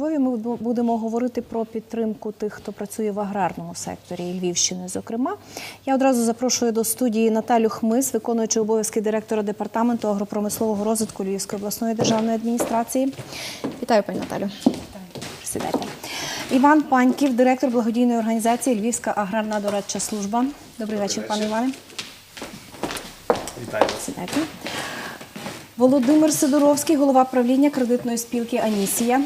Львові ми будемо говорити про підтримку тих, хто працює в аграрному секторі Львівщини. Зокрема, я одразу запрошую до студії Наталю Хмис, виконуючи обов'язки директора департаменту агропромислового розвитку Львівської обласної державної адміністрації. Вітаю, пані Наталю. Присідайте. Іван Паньків, директор благодійної організації Львівська аграрна дорадча служба. Добрий вечір, пане Іване. Вітаю вас. Сідайте. Володимир Сидоровський, голова правління кредитної спілки Анісія.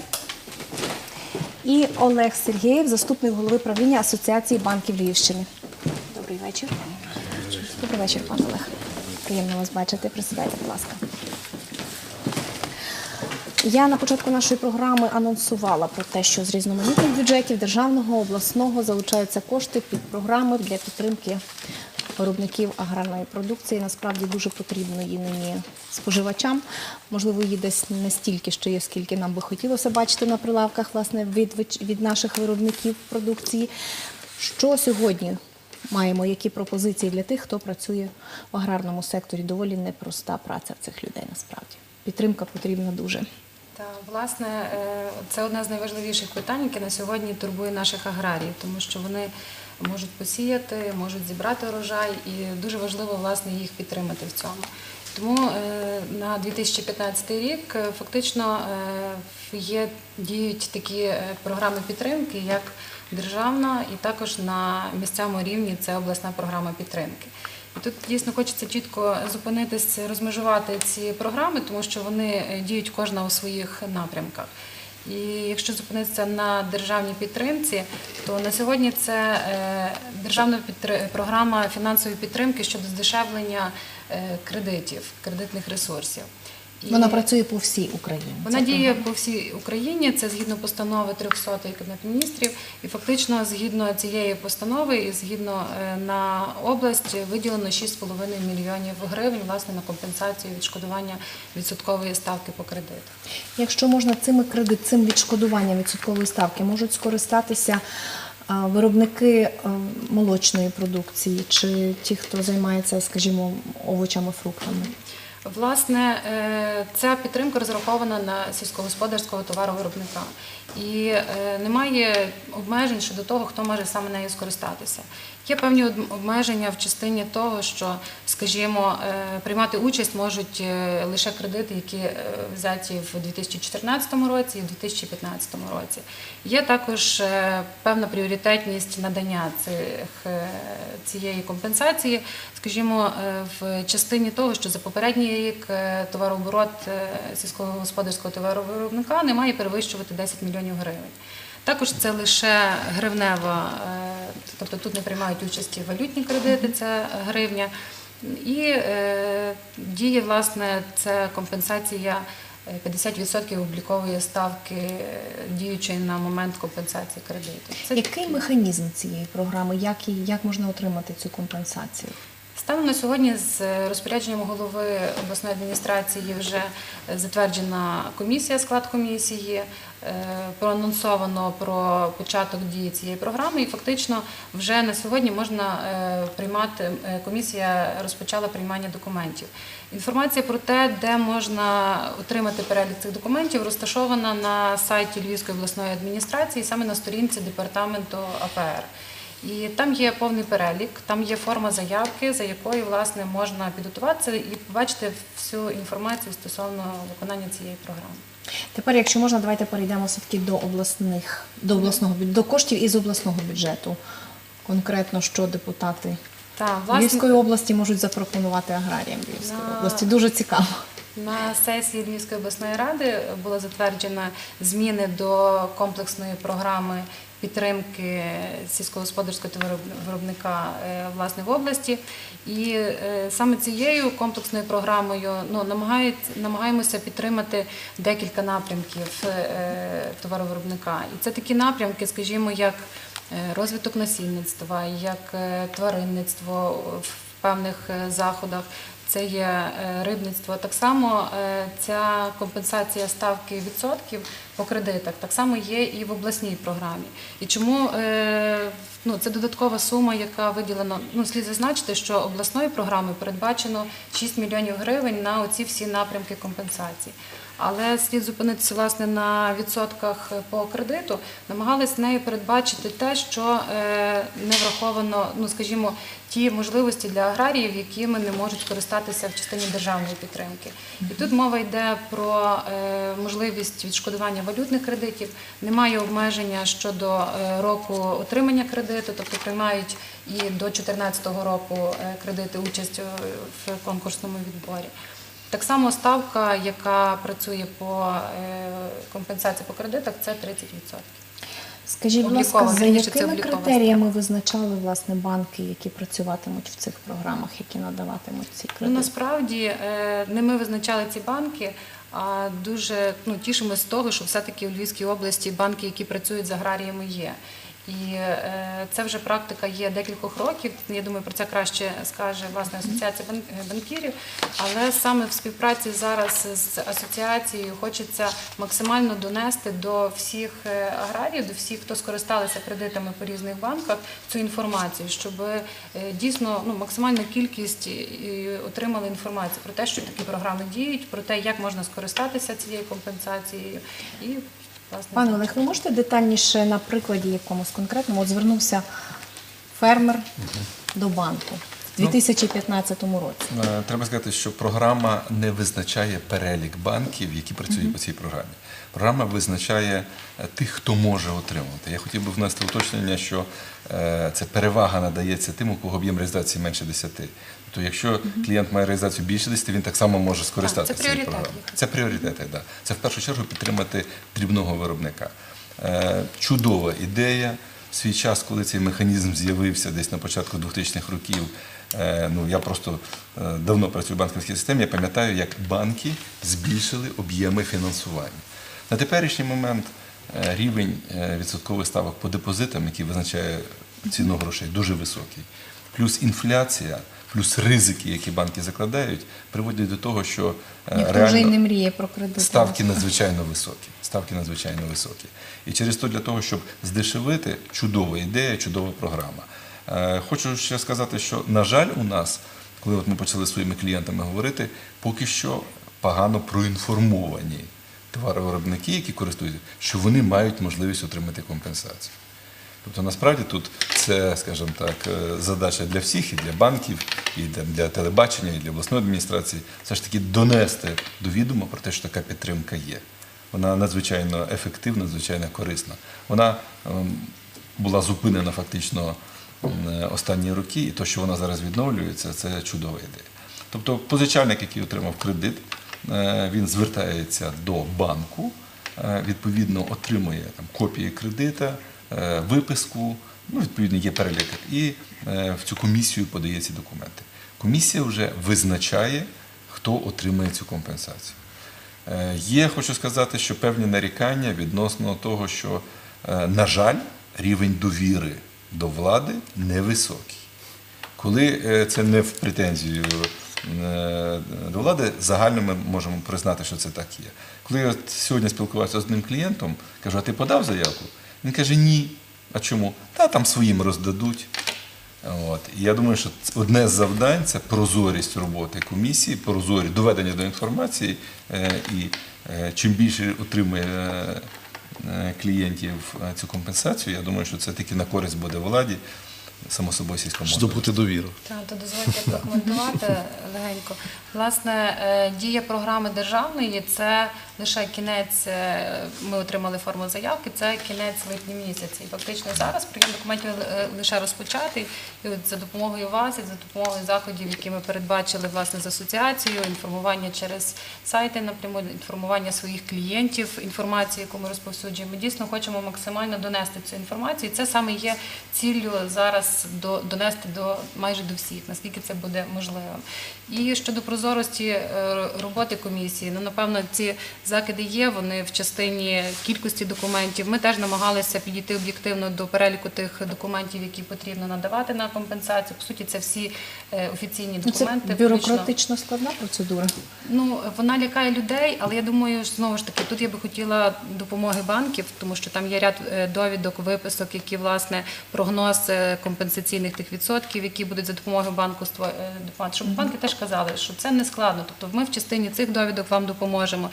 І Олег Сергєєв, заступник голови правління Асоціації банків Львівщини. Добрий вечір. Добрий вечір, пане Олег. Приємно вас бачити. Присідайте, будь ласка. Я на початку нашої програми анонсувала про те, що з різноманітних бюджетів державного, обласного залучаються кошти під програми для підтримки виробників аграрної продукції. Насправді дуже потрібно її нині споживачам. Можливо, її десь не стільки, що є, скільки нам би хотілося бачити на прилавках власне від, від наших виробників продукції. Що сьогодні маємо? Які пропозиції для тих, хто працює в аграрному секторі? Доволі непроста праця в цих людей насправді. Підтримка потрібна дуже. Та власне е, це одне з найважливіших питань, яке на сьогодні турбує наших аграріїв, тому що вони можуть посіяти, можуть зібрати урожай, і дуже важливо власне їх підтримати в цьому. Тому е, на 2015 рік е, фактично е, є діють такі програми підтримки, як державна, і також на місцевому рівні це обласна програма підтримки. І тут дійсно хочеться чітко зупинитись, розмежувати ці програми, тому що вони діють кожна у своїх напрямках. І якщо зупинитися на державній підтримці, то на сьогодні це е, державна програма фінансової підтримки щодо здешевлення е, кредитів, кредитних ресурсів. Вона працює по всій Україні. вона діє по всій Україні. Це згідно постанови 300 Кабінету міністрів, і фактично згідно цієї постанови і згідно е, на область виділено 6,5 мільйонів гривень власне на компенсацію відшкодування відсоткової ставки по кредиту. Якщо можна цими кредит, цим відшкодуванням відсоткової ставки можуть скористатися виробники молочної продукції чи ті, хто займається, скажімо, овочами, фруктами. Власне, е, ця підтримка розрахована на сільськогосподарського товаровиробника. І е, немає обмежень щодо того, хто може саме нею скористатися. Є певні обмеження в частині того, що, скажімо, е, приймати участь можуть е, лише кредити, які взяті в 2014 році і в 2015 році. Є також певна пріоритетність надання цих, цієї компенсації, скажімо, в частині того, що за попередній рік товарооборот сільськогосподарського товаровиробника не має перевищувати 10 мільйонів гривень. Також це лише гривнева, е, тобто тут не приймають участі валютні кредити, це гривня. І е, діє, власне, це компенсація е, 50% облікової ставки е, діючої на момент компенсації кредиту. Це Який механізм цієї програми? Як, і- як можна отримати цю компенсацію? Станом на сьогодні з розпорядженням голови обласної адміністрації вже затверджена комісія, склад комісії, е, проанонсовано про початок дії цієї програми, і фактично вже на сьогодні можна е, приймати. е, Комісія розпочала приймання документів. Інформація про те, де можна отримати перелік цих документів, розташована на сайті Львівської обласної адміністрації, саме на сторінці департаменту АПР. І там є повний перелік, там є форма заявки, за якою власне можна підготуватися і побачити всю інформацію стосовно виконання цієї програми. Тепер, якщо можна, давайте перейдемо все-таки до обласних, до обласного до коштів із обласного бюджету. Конкретно, що депутати Та Львівської області можуть запропонувати аграріям Львівської На- області. Дуже цікаво. На сесії Львівської обласної ради було затверджено зміни до комплексної програми підтримки сільськогосподарського товаровиробника е, власне в області. І е, саме цією комплексною програмою ну, намагаємося підтримати декілька напрямків е, товаровиробника. І це такі напрямки, скажімо, як розвиток насільництва, як тваринництво в певних заходах це є е, рибництво. Так само е, ця компенсація ставки відсотків по кредитах. Так само є і в обласній програмі. І чому е, ну, це додаткова сума, яка виділена. Ну, слід зазначити, що обласною програмою передбачено 6 мільйонів гривень на оці всі напрямки компенсації. Але слід зупинитися власне на відсотках по кредиту. Намагались нею передбачити те, що е, не враховано, ну скажімо, ті можливості для аграріїв, якими не можуть користатися в частині державної підтримки. І тут мова йде про е, можливість відшкодування валютних кредитів. Немає обмеження щодо е, року отримання кредиту, тобто приймають і до 2014 року кредити участь в конкурсному відборі. Так само ставка, яка працює по е, компенсації по кредитах, це 30%. Скажіть, будь ласка, за якими критеріями визначали власне банки, які працюватимуть в цих програмах, які надаватимуть ці Ну, насправді е, не ми визначали ці банки, а дуже ну, тішимося з того, що все-таки у Львівській області банки, які працюють з аграріями, є. І е, це вже практика є декількох років. Я думаю, про це краще скаже власне асоціація е, банкірів. Але саме в співпраці зараз з асоціацією хочеться максимально донести до всіх е, аграріїв, до всіх, хто скористалися кредитами по різних банках, цю інформацію, щоб дійсно ну, максимальна кількість отримали інформацію про те, що такі програми діють, про те, як можна скористатися цією компенсацією. І, Пане Олег, ви можете детальніше на прикладі якомусь конкретному от звернувся фермер до банку в Ну, 2015 році. Е, Треба сказати, що програма не визначає перелік банків, які працюють по цій програмі. Програма визначає е, тих, хто може отримувати. Я хотів би внести уточнення, що е, це перевага надається тим, у кого об'єм реалізації менше 10. Тобто, якщо клієнт має реалізацію більше 10, він так само може скористатися цією програмою. Це пріоритети, да. Це в першу чергу підтримати дрібного виробника. Е, Чудова ідея. В свій час, коли цей механізм з'явився десь на початку 2000-х років, е, ну я просто е, давно працюю в банківській системі, я пам'ятаю, як банки збільшили об'єми фінансування. На теперішній момент рівень відсоткових ставок по депозитам, який визначає ціну грошей, дуже високий. Плюс інфляція, плюс ризики, які банки закладають, приводять до того, що е, Ніхто реально вже й не мріє про кредити. ставки надзвичайно високі. Ставки надзвичайно високі. І через то для того, щоб здешевити, чудова ідея, чудова програма. Е, Хочу ще сказати, що, на жаль, у нас, коли от ми почали своїми клієнтами говорити, поки що погано проінформовані товаровиробники, які користуються, що вони мають можливість отримати компенсацію. Тобто насправді тут це, скажімо так, е, задача для всіх, і для банків, і для, телебачення, і для обласної адміністрації, все ж таки донести до відома про те, що така підтримка є. Вона надзвичайно ефективна, надзвичайно корисна. Вона ем, була зупинена фактично останні роки, і те, що вона зараз відновлюється, це чудова ідея. Тобто позичальник, який отримав кредит, е, він звертається до банку, е, відповідно отримує там, копії кредита, виписку, ну, відповідно, є перелік, і е, в цю комісію подає документи. Комісія вже визначає, хто отримає цю компенсацію. Е, Є, хочу сказати, що певні нарікання відносно того, що, е, на жаль, рівень довіри до влади невисокий. Коли е, це не в претензію е, до влади, загально ми можемо признати, що це так є. Коли я сьогодні спілкувався з одним клієнтом, кажу, а ти подав заявку? Він каже, ні. А чому? Та там своїм роздадуть. От. І я думаю, що одне з завдань це прозорість роботи комісії, прозорість доведення до інформації. е, І е, чим більше отримує е, е, клієнтів е, цю компенсацію, я думаю, що це тільки на користь буде владі, само собою сільському. Здобути довіру. Так, то дозвольте прокоментувати легенько. Власне, дія програми державної це лише кінець. е, Ми отримали форму заявки. Це кінець липня місяця. І фактично зараз прийом документів е, лише розпочатий. І от за допомогою вас і за допомогою заходів, які ми передбачили власне з асоціацією, інформування через сайти напряму, інформування своїх клієнтів, інформацію, яку ми розповсюджуємо. Ми дійсно хочемо максимально донести цю інформацію. І це саме є ціллю зараз до донести до майже до всіх, наскільки це буде можливо. І щодо прозорості е, роботи комісії, ну напевно, ці закиди є. Вони в частині кількості документів. Ми теж намагалися підійти об'єктивно до переліку тих документів, які потрібно надавати на компенсацію. По суті, це всі е, офіційні Ну, Це документи. включно- бюрократично складна процедура. Ну, вона лякає людей, але я думаю, знову ж таки, тут я би хотіла допомоги банків, тому що там є ряд е, довідок, виписок, які власне прогноз е, компенсаційних тих відсотків, які будуть за допомогою банку. Щоб банки теж казали, що це не складно. Тобто, ми в частині цих довідок вам допоможемо.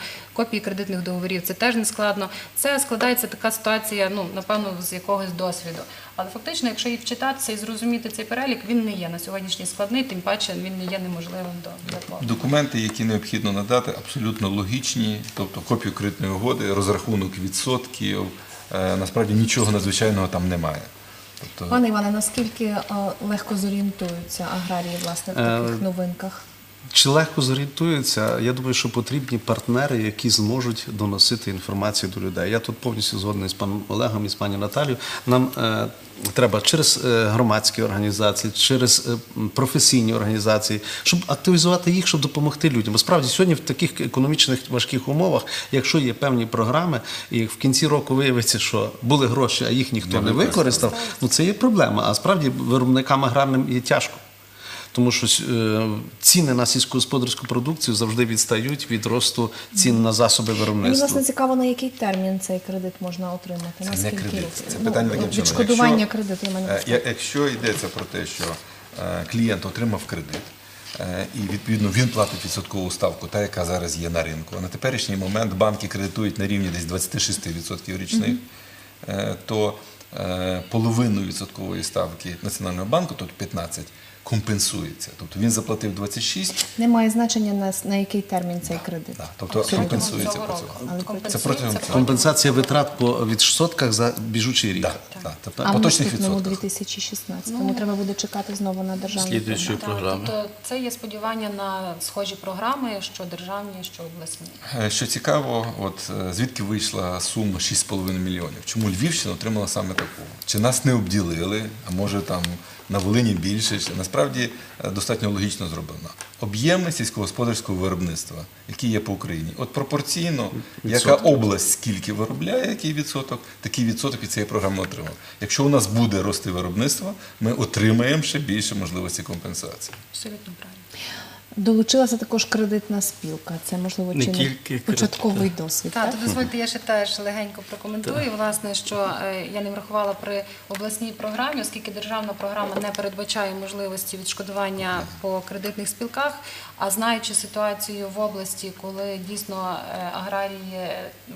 Копії кредитних договорів це теж не складно. Це складається така ситуація, ну напевно, з якогось досвіду. Але фактично, якщо і вчитатися і зрозуміти цей перелік, він не є на сьогоднішній складний, тим паче він не є неможливим до для. Документи, які необхідно надати, абсолютно логічні, тобто копію кредитної угоди, розрахунок відсотків. Е, Насправді нічого надзвичайного там немає. Тобто, Пане Іване, наскільки е, легко зорієнтуються аграрії власне в Е, таких новинках? Чи легко зорієнтуються? Я думаю, що потрібні партнери, які зможуть доносити інформацію до людей. Я тут повністю згодний з паном Олегом і з пані Наталією. Нам е, треба через е, громадські організації, через е, професійні організації, щоб активізувати їх, щоб допомогти людям. Бо справді сьогодні в таких економічних важких умовах, якщо є певні програми, і в кінці року виявиться, що були гроші, а їх ніхто не використав, ну це є проблема. А справді виробникам аграрним є тяжко. Тому що е, ціни на сільськогосподарську продукцію завжди відстають від росту цін на засоби Мені виробництва. власне цікаво, на який термін цей кредит можна отримати. Це на не кредит, це Ну, питання таким чином. Відшкодування Якщо- кредиту я Е, Якщо йдеться про те, що е, клієнт отримав кредит, і відповідно він платить відсоткову ставку, та яка зараз є на ринку. На теперішній момент банки кредитують на рівні десь 26% річних, то половину відсоткової ставки Національного банку, тобто 15, компенсується. Тобто він заплатив 26, Немає значення на, на який термін цей кредит. да, тобто Абсолютно. компенсується Цього року. цьому. Це протягом цього. Компенсація витрат по відсотках за біжучий рік. Да, да, тобто А поточних наступному відсотках. 2016-му треба буде чекати знову на державну Слідуючу програму. програму. Тобто це є сподівання на схожі програми, що державні, що обласні. Е, Що цікаво, от е, звідки вийшла сума 6,5 мільйонів? Чому Львівщина отримала саме таку? Чи нас не обділили, а може там на Волині більше? Чи- Насправді е, достатньо логічно зроблена. Об'єми сільськогосподарського виробництва, які є по Україні, от пропорційно, яка область скільки виробляє, який відсоток, такий відсоток від цієї програми отримав. Якщо у нас буде рости виробництво, ми отримаємо ще більше можливості компенсації. Абсолютно правильно. Долучилася також кредитна спілка. Це можливо чи не тільки початковий досвід. Так, Так, то дозвольте, я ще теж легенько прокоментую. Власне, що е, я не врахувала при обласній програмі, оскільки державна програма не передбачає можливості відшкодування по кредитних спілках. А знаючи ситуацію в області, коли дійсно е, аграрії,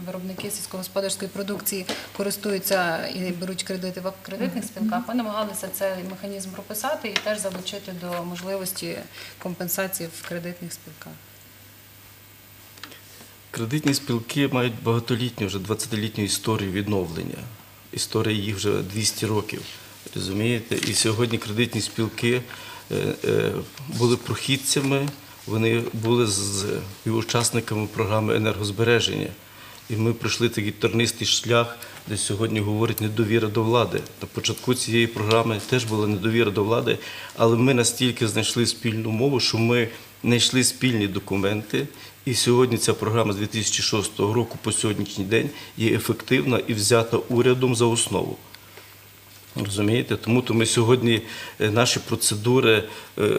виробники сільськогосподарської продукції користуються і беруть кредити в кредитних спілках, ми намагалися цей механізм прописати і теж залучити до можливості компенсації в кредитних спілках. Кредитні спілки мають багатолітню, вже 20-літню історію відновлення. Історія їх вже 200 років. Розумієте? І сьогодні кредитні спілки е, е, були прохідцями, вони були з учасниками програми енергозбереження. І ми пройшли такий тернистий шлях, де сьогодні говорить недовіра до влади. На початку цієї програми теж була недовіра до влади, але ми настільки знайшли спільну мову, що ми знайшли спільні документи. І сьогодні ця програма з 2006 року по сьогоднішній день є ефективна і взята урядом за основу. Розумієте? Тому то ми сьогодні е, наші процедури е,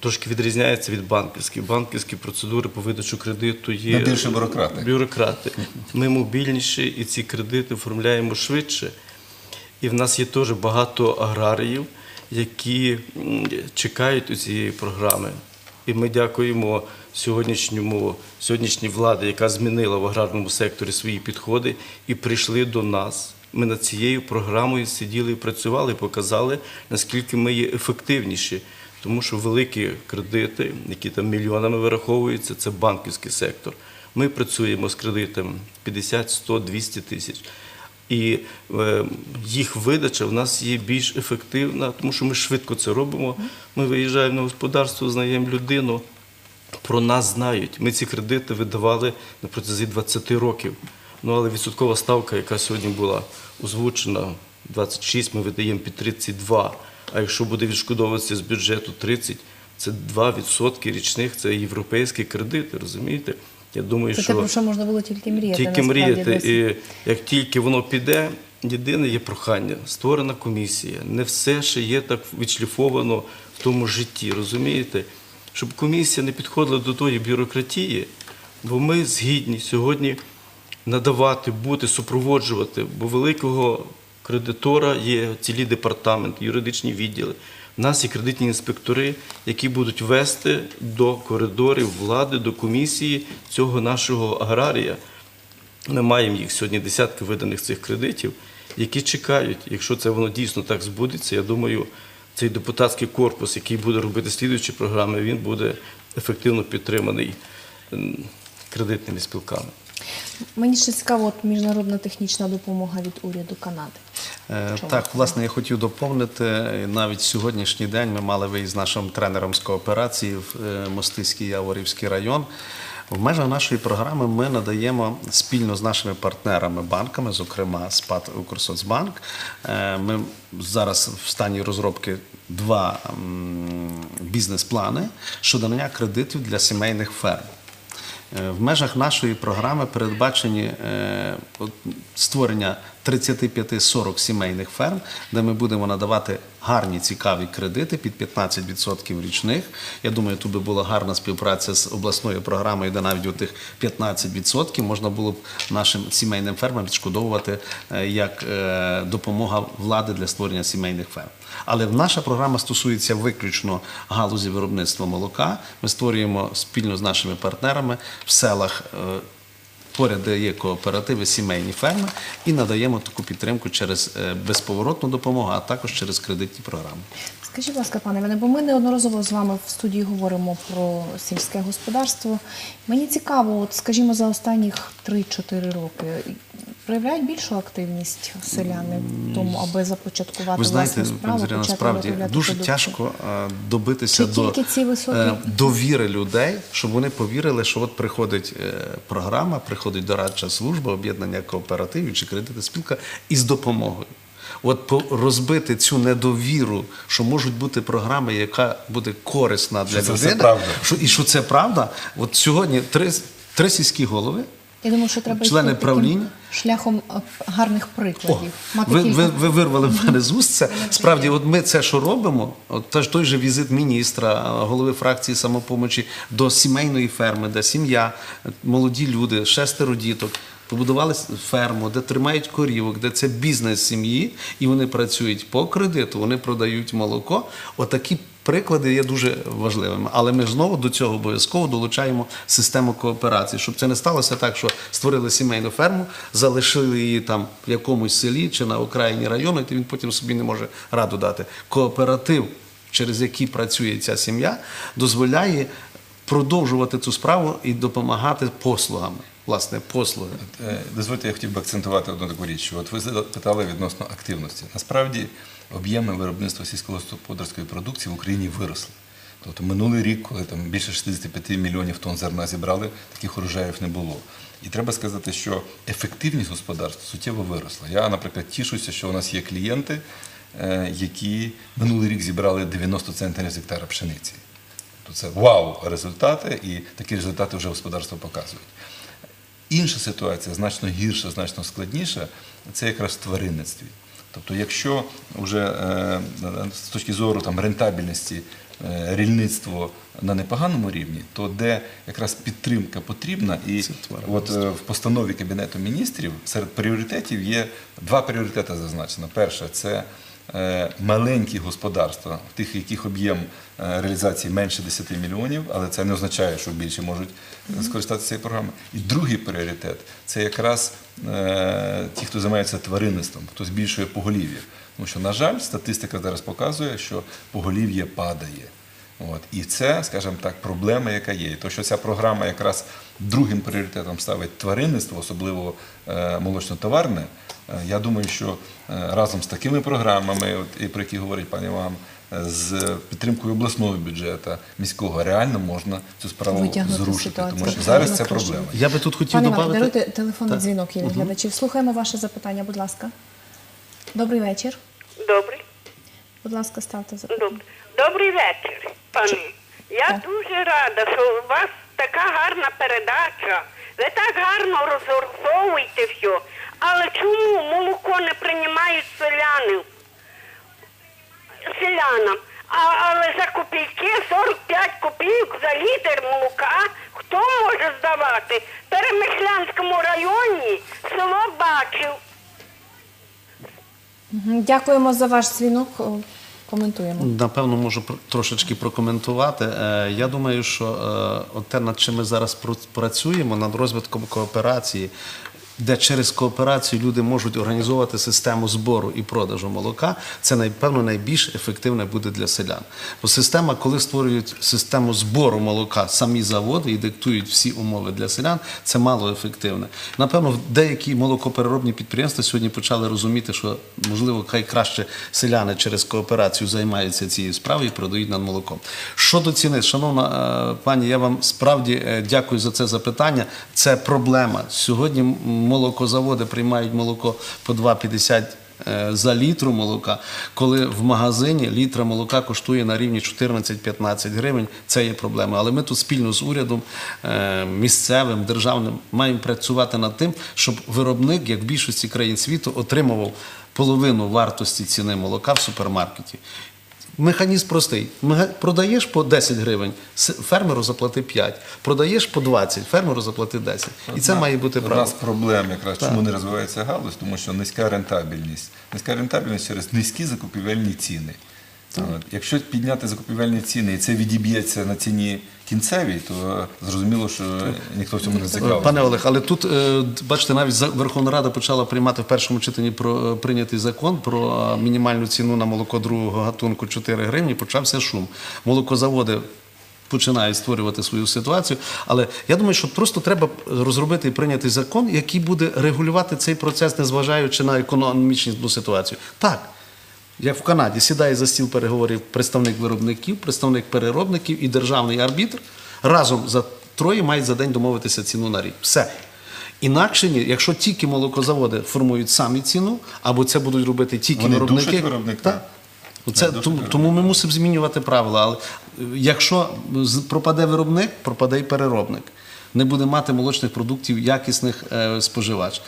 трошки відрізняються від банківських. Банківські процедури по видачу кредиту є Ми більше бюрократи. бюрократи. Ми мобільніші і ці кредити оформляємо швидше. І в нас є теж багато аграріїв, які чекають у цієї програми. І ми дякуємо сьогоднішньому, сьогоднішній владі, яка змінила в аграрному секторі свої підходи і прийшли до нас. Ми над цією програмою сиділи і працювали, показали, наскільки ми є ефективніші. Тому що великі кредити, які там мільйонами вираховуються, це банківський сектор. Ми працюємо з кредитом 50, 100, 200 тисяч. І е, їх видача в нас є більш ефективна, тому що ми швидко це робимо. Ми виїжджаємо на господарство, знаємо людину. Про нас знають. Ми ці кредити видавали на протязі 20 років. Ну але відсоткова ставка, яка сьогодні була озвучена, 26, ми видаємо під 32. А якщо буде відшкодовуватися з бюджету 30, це 2% річних, це європейські кредити, розумієте? Я думаю, Це що те, про що можна було тільки мріяти. тільки мріяти. І як тільки воно піде, єдине є прохання. Створена комісія. Не все ще є так відшліфовано в тому житті, розумієте? Щоб комісія не підходила до тої бюрократії, бо ми згідні сьогодні надавати, бути, супроводжувати, бо великого кредитора є цілі департаменти, юридичні відділи. У нас є кредитні інспектори, які будуть вести до коридорів влади, до комісії цього нашого аграрія. Ми маємо їх сьогодні десятки виданих цих кредитів, які чекають. Якщо це воно дійсно так збудеться, я думаю, цей депутатський корпус, який буде робити слідуючі програми, він буде ефективно підтриманий кредитними спілками. Мені ще цікаво, от міжнародна технічна допомога від уряду Канади. Е, Чому? Так, власне, я хотів доповнити. Навіть сьогоднішній день ми мали виїзд з нашим тренером з кооперації в е, Мостиський Яворівський район. В межах нашої програми ми надаємо спільно з нашими партнерами банками, зокрема СПАТ Укрсоцбанк. Е, Ми зараз в стані розробки два бізнес-плани щодо надання кредитів для сімейних ферм. Е, В межах нашої програми передбачені е, створення 35-40 сімейних ферм, де ми будемо надавати гарні цікаві кредити під 15% річних. Я думаю, тут би була гарна співпраця з обласною програмою, де навіть у тих 15% можна було б нашим сімейним фермам відшкодовувати е, як е, допомога влади для створення сімейних ферм. Але наша програма стосується виключно галузі виробництва молока. Ми створюємо спільно з нашими партнерами в селах. Поряд є кооперативи, сімейні ферми і надаємо таку підтримку через е, безповоротну допомогу, а також через кредитні програми. Скажіть, будь ласка, пане Іване, бо ми неодноразово з вами в студії говоримо про сільське господарство. Мені цікаво, от скажімо, за останніх 3-4 роки проявляють більшу активність селяни в тому, аби започаткувати Ви знаєте, власну справу, почати насправді дуже продукцію? тяжко е, добитися Чи до ці високі- е, довіри людей, щоб вони повірили, що от приходить е, програма, приходить дорадча служба, об'єднання кооперативів чи кредитна спілка із допомогою. От по- розбити цю недовіру, що можуть бути програми, яка буде корисна для правда. що, і що це правда. От сьогодні три, три сільські голови. Я думаю, що треба Члени правління? шляхом е, гарних О, прикладів. Мати ви, ви, ви вирвали в мене з уст це. Справді, от ми це що робимо, от теж той же візит міністра, е, голови фракції самопомочі до сімейної ферми, де сім'я, молоді люди, шестеро діток. Побудували ферму, де тримають корівок, де це бізнес сім'ї, і вони працюють по кредиту, вони продають молоко. Отакі приклади є дуже важливими. Але ми знову до цього обов'язково долучаємо систему кооперації, щоб це не сталося так, що створили сімейну ферму, залишили її там в якомусь селі чи на окраїні району, і він потім собі не може раду дати. Кооператив, через який працює ця сім'я, дозволяє продовжувати цю справу і допомагати послугами. Власне, послуги. Е, Дозвольте, я хотів би акцентувати одну таку річ. що От ви запитали відносно активності. Насправді об'єми виробництва сільськогосподарської продукції в Україні виросли. Тобто минулий рік, коли там більше 65 мільйонів тонн зерна зібрали, таких урожаїв не було. І треба сказати, що ефективність господарства суттєво виросла. Я, наприклад, тішуся, що у нас є клієнти, е, які минулий рік зібрали 90 центнерів з гектара пшениці. Тобто це вау результати, і такі результати вже господарство показують. Інша ситуація, значно гірша, значно складніша, це якраз в тваринництві. Тобто, якщо вже е, з точки зору там, рентабельності е, рільництво на непоганому рівні, то де якраз підтримка потрібна, і от е, в постанові Кабінету міністрів серед пріоритетів є два пріоритети зазначено. Перше це маленькі господарства, в тих, яких об'єм е, реалізації менше 10 мільйонів, але це не означає, що більше можуть е, скористатися цією програмою. І другий пріоритет це якраз е, ті, хто займається тваринництвом, хто збільшує поголів'я. Тому що, на жаль, статистика зараз показує, що поголів'я падає. От. І це, скажімо так, проблема, яка є. І то, що ця програма якраз другим пріоритетом ставить тваринництво, особливо е, молочно-товарне, е, я думаю, що е, разом з такими програмами, от, і про які говорить пані Іван, е, з підтримкою обласного бюджету, міського, реально можна цю справу Витягнути зрушити. ситуацію Тому що зараз це проблема. Я би тут хотів Пане Іване, додати. даруйте телефонний Так. дзвінок є від глядачів. Слухаємо ваше запитання, будь ласка. Добрий вечір. Добрий. Будь ласка, ставте запитання. Добрий вечір, пані. Я дуже рада, що у вас така гарна передача. Ви так гарно розраховуєте все. Але чому молоко не приймають селянів? селянам? А, але за копійки 45 копійок за літр молока хто може здавати? В Перемишлянському районі село бачив. Дякуємо за ваш дзвінок. Коментуємо. Напевно, можу трошечки прокоментувати. Е, Я думаю, що е, те, над чим ми зараз пр- працюємо, над розвитком кооперації, де через кооперацію люди можуть організовувати систему збору і продажу молока, це напевно найбільш ефективне буде для селян. Бо система, коли створюють систему збору молока самі заводи і диктують всі умови для селян, це мало ефективне. Напевно, деякі молокопереробні підприємства сьогодні почали розуміти, що можливо хай краще селяни через кооперацію займаються цією справою і продають нам молоком. Щодо ціни, шановна е, пані, я вам справді е, дякую за це запитання. Це проблема. Сьогодні молокозаводи приймають молоко по 2,50 е, за літру молока, коли в магазині літра молока коштує на рівні 14-15 гривень, це є проблема. Але ми тут спільно з урядом е, місцевим, державним маємо працювати над тим, щоб виробник, як в більшості країн світу, отримував половину вартості ціни молока в супермаркеті. Механізм простий. Продаєш по 10 гривень, фермеру заплати 5. Продаєш по 20, фермеру заплати 10. І це має бути правильно. У нас проблема якраз чому не розвивається галузь, тому що низька рентабельність. Низька рентабельність через низькі закупівельні ціни. Якщо підняти закупівельні ціни і це відіб'ється на ціні кінцевій, то зрозуміло, що ніхто в цьому не зацікавлений. Пане Олег, але тут, е, бачите, навіть Верховна Рада почала приймати в першому читанні про е, прийнятий закон про е, мінімальну ціну на молоко другого гатунку 4 гривні. Почався шум. Молокозаводи починають створювати свою ситуацію. Але я думаю, що просто треба розробити і прийняти закон, який буде регулювати цей процес, незважаючи на економічну ситуацію. Так. Як в Канаді сідає за стіл переговорів представник виробників, представник переробників і державний арбітр разом за троє мають за день домовитися ціну на рік. Все. Інакше ні, якщо тільки молокозаводи формують самі ціну, або це будуть робити тільки Вони виробники. виробника. Так. Це, тому, тому ми мусимо змінювати правила. Але е, якщо пропаде виробник, пропаде і переробник. Не буде мати молочних продуктів якісних е, споживач.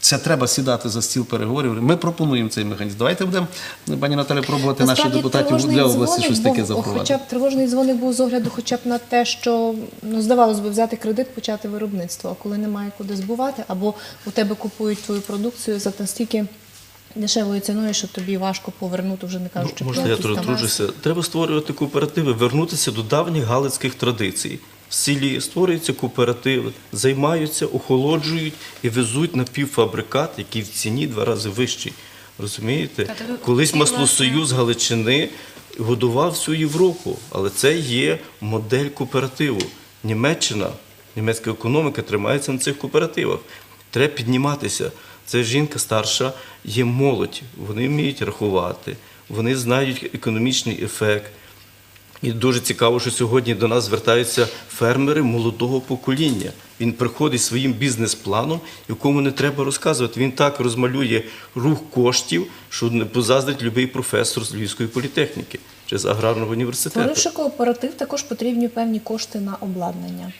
Це треба сідати за стіл переговорів. Ми пропонуємо цей механізм. Давайте будемо, пані Наталі, пробувати наших депутатів для області щось таке запровадити. Хоча б тривожний дзвоник був з огляду, хоча б на те, що ну здавалось би взяти кредит, почати виробництво. А коли немає куди збувати, або у тебе купують твою продукцію за настільки дешевою ціною, що тобі важко повернути, вже не кажучи Ну, про Можна я якісь? Треба створювати кооперативи, вернутися до давніх галицьких традицій. В селі створюються кооперативи, займаються, охолоджують і везуть напівфабрикат, який в ціні два рази вищий. Розумієте? Колись маслосоюз Галичини годував всю Європу, але це є модель кооперативу. Німеччина, німецька економіка тримається на цих кооперативах. Треба підніматися. Це жінка старша, є молодь. Вони вміють рахувати, вони знають економічний ефект. І дуже цікаво, що сьогодні до нас звертаються фермери молодого покоління. Він приходить своїм бізнес-планом, якому не треба розказувати. Він так розмалює рух коштів, що не позаздрить будь-який професор з Львівської політехніки чи з аграрного університету. Створивши кооператив, також потрібні певні кошти на обладнання.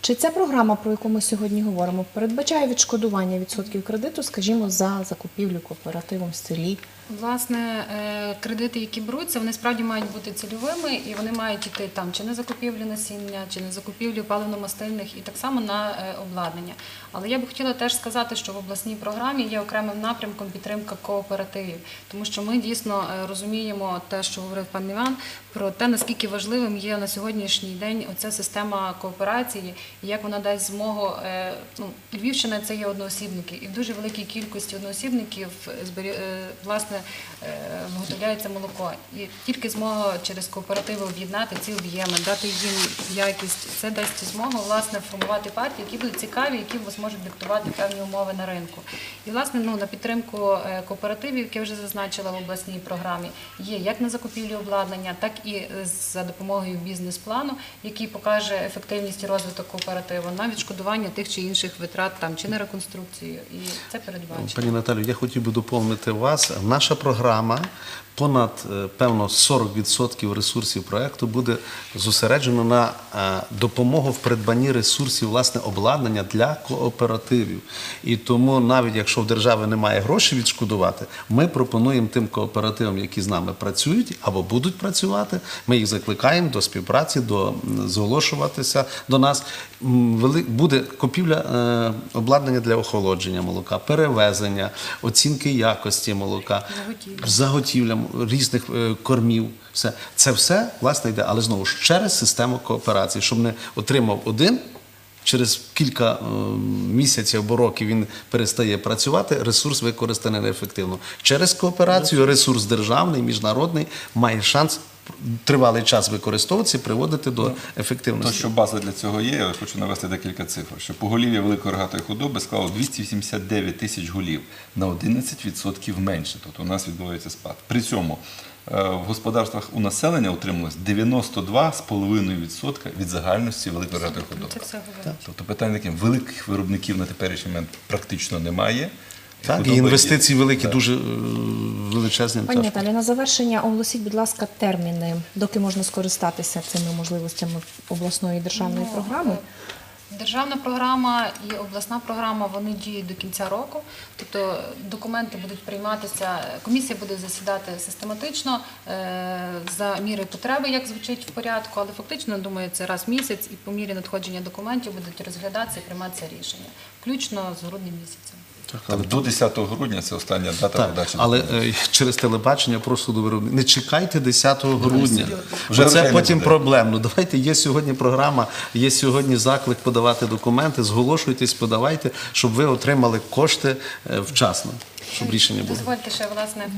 Чи ця програма, про яку ми сьогодні говоримо, передбачає відшкодування відсотків кредиту, скажімо, за закупівлю кооперативом в селі? Власне, е, кредити, які беруться, вони справді мають бути цільовими і вони мають йти там чи на закупівлю насіння, чи на закупівлю паливно-мастильних, і так само на е, обладнання. Але я би хотіла теж сказати, що в обласній програмі є окремим напрямком підтримка кооперативів, тому що ми дійсно е, розуміємо те, що говорив пан Іван, про те, наскільки важливим є на сьогоднішній день оця система кооперації, і як вона дасть змогу. е, Ну, Львівщина це є одноосібники, і в дуже великій кількості одноосібників е, власне виготовляється молоко. І тільки змога через кооперативи об'єднати ці об'єми, дати їм якість, це дасть змогу власне формувати партії, які будуть цікаві, які зможуть диктувати певні умови на ринку. І власне ну на підтримку е, кооперативів, як я вже зазначила в обласній програмі, є як на закупівлі обладнання, так і е, за допомогою бізнес-плану, який покаже ефективність і розвиток кооперативу на відшкодування тих чи інших витрат там чи на реконструкцію. І це передбачено. Пані Наталю, я хотів би доповнити вас. Наша програма понад е, певно 40% ресурсів проекту буде зосереджено на е, допомогу в придбанні ресурсів власне обладнання для кооперативів. І тому, навіть якщо в держави немає грошей відшкодувати, ми пропонуємо тим кооперативам, які з нами працюють або будуть працювати. Ми їх закликаємо до співпраці, до зголошуватися до нас. Буде купівля е, обладнання для охолодження молока, перевезення, оцінки якості молока, Заготівля. Різних е, кормів. Все це все власне йде, але знову ж через систему кооперації, щоб не отримав один. Через кілька е, місяців або років він перестає працювати, ресурс використаний неефективно. Через кооперацію ресурс державний, міжнародний має шанс тривалий час використовуватися, і приводити до То, ефективності. що база для цього є, я хочу навести декілька цифр. Що поголів'я великої рогатої худоби склало 289 тисяч голів на 11% менше. Тобто у нас відбувається спад. При цьому е, в господарствах у населення утрималось 92,5% від загальності великої рогатої худоби. Це все говорить. Тобто питання таке, великих виробників на теперішній момент практично немає. Так, і є. інвестиції великі, Так. дуже е, величезні. Пані. Наталі, на завершення оголосіть, будь ласка, терміни, доки можна скористатися цими можливостями обласної державної Ну, програми. Державна програма і обласна програма вони діють до кінця року. Тобто документи будуть прийматися, комісія буде засідати систематично е, за міри потреби, як звучить в порядку, але фактично думаю, це раз в місяць і по мірі надходження документів будуть розглядатися і прийматися рішення, включно з грудня місяця. Так, до 10 грудня це остання дата Так, подачі. але е, через телебачення просто до виробника. Не чекайте 10 грудня. Вже Бо це потім проблемно. Давайте є сьогодні програма, є сьогодні заклик подавати документи. Зголошуйтесь, подавайте, щоб ви отримали кошти е, вчасно, щоб рішення було. Дозвольте ще власне.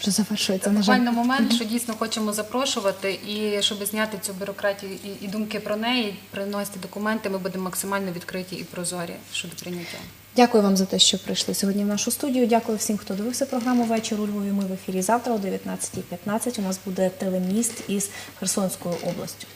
Вже завершується, на жаль. Буквально момент, що дійсно хочемо запрошувати, і щоб зняти цю бюрократію і, і думки про неї, приносити документи, ми будемо максимально відкриті і прозорі щодо прийняття. Дякую вам за те, що прийшли сьогодні в нашу студію. Дякую всім, хто дивився програму «Вечір у Львові. Ми в ефірі завтра о 19.15 у нас буде телеміст із Херсонською областю.